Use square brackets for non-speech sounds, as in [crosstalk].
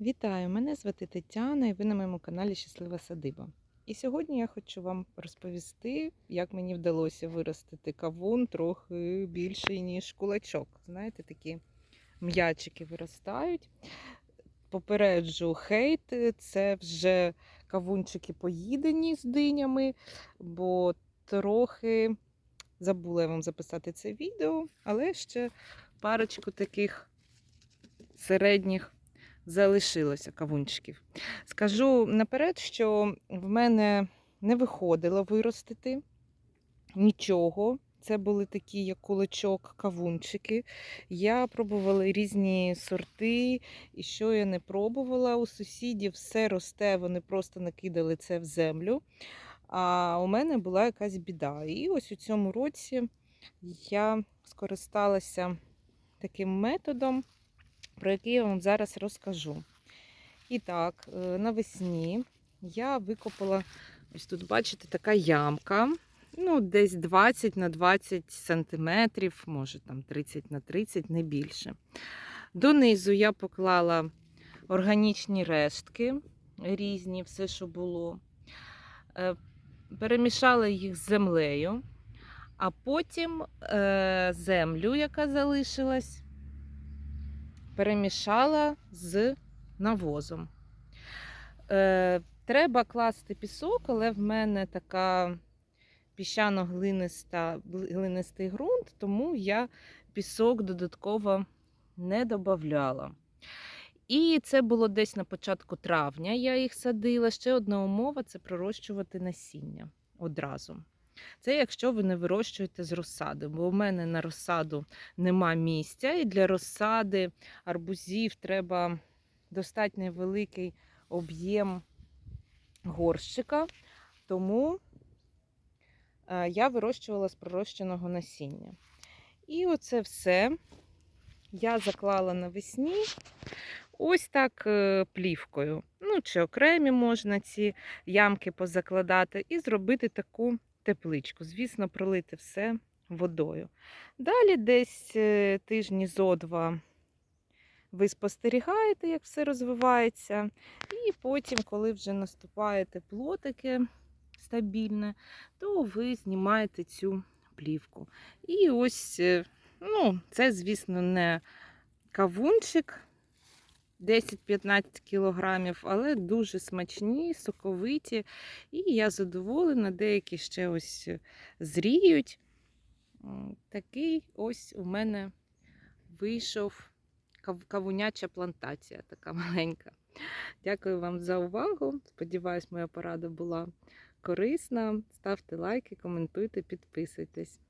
Вітаю! Мене звати Тетяна і ви на моєму каналі Щаслива Садиба. І сьогодні я хочу вам розповісти, як мені вдалося виростити кавун трохи більший, ніж кулачок. Знаєте, такі м'ячики виростають. Попереджу хейт, це вже кавунчики поїдені з динями, бо трохи забула я вам записати це відео, але ще парочку таких середніх залишилося кавунчиків. Скажу наперед, що в мене не виходило виростити нічого. Це були такі, як кулачок, кавунчики. Я пробувала різні сорти, і що я не пробувала, у сусідів все росте, вони просто накидали це в землю. А у мене була якась біда. І ось у цьому році я скористалася таким методом про який я вам зараз розкажу. І так, е, навесні я викопала, ось тут, бачите, така ямка. Ну, десь 20 на 20 сантиметрів, може там 30 на 30, не більше. Донизу я поклала органічні рештки різні, все, що було. Е, Перемішала їх з землею, а потім е, землю, яка залишилась, перемішала з навозом. Е, Треба класти пісок, але в мене така піщано-глинистий ґрунт, тому я пісок додатково не додавала. І це було десь на початку травня. Я їх садила. Ще одна умова це пророщувати насіння одразу. Це якщо ви не вирощуєте з розсади, бо у мене на розсаду нема місця, і для розсади арбузів треба достатньо великий об'єм горщика, тому е, я вирощувала з пророщеного насіння. І оце все я заклала навесні ось так е, плівкою. Ну, чи окремі можна ці ямки позакладати, і зробити таку тепличку. Звісно, пролити все водою. Далі десь е, тижні зо два ви спостерігаєте, як все розвивається. І потім, коли вже наступає тепло таке стабільне, то ви знімаєте цю плівку. І ось, е, ну, це, звісно, не кавунчик. 10-15 кілограмів, але дуже смачні, соковиті. І я задоволена, деякі ще ось зріють. Такий ось у мене вийшов кавуняча плантація, така [laughs] маленька. Дякую вам за увагу. Сподіваюсь, моя порада була корисна. Ставте лайки, коментуйте, підписуйтесь.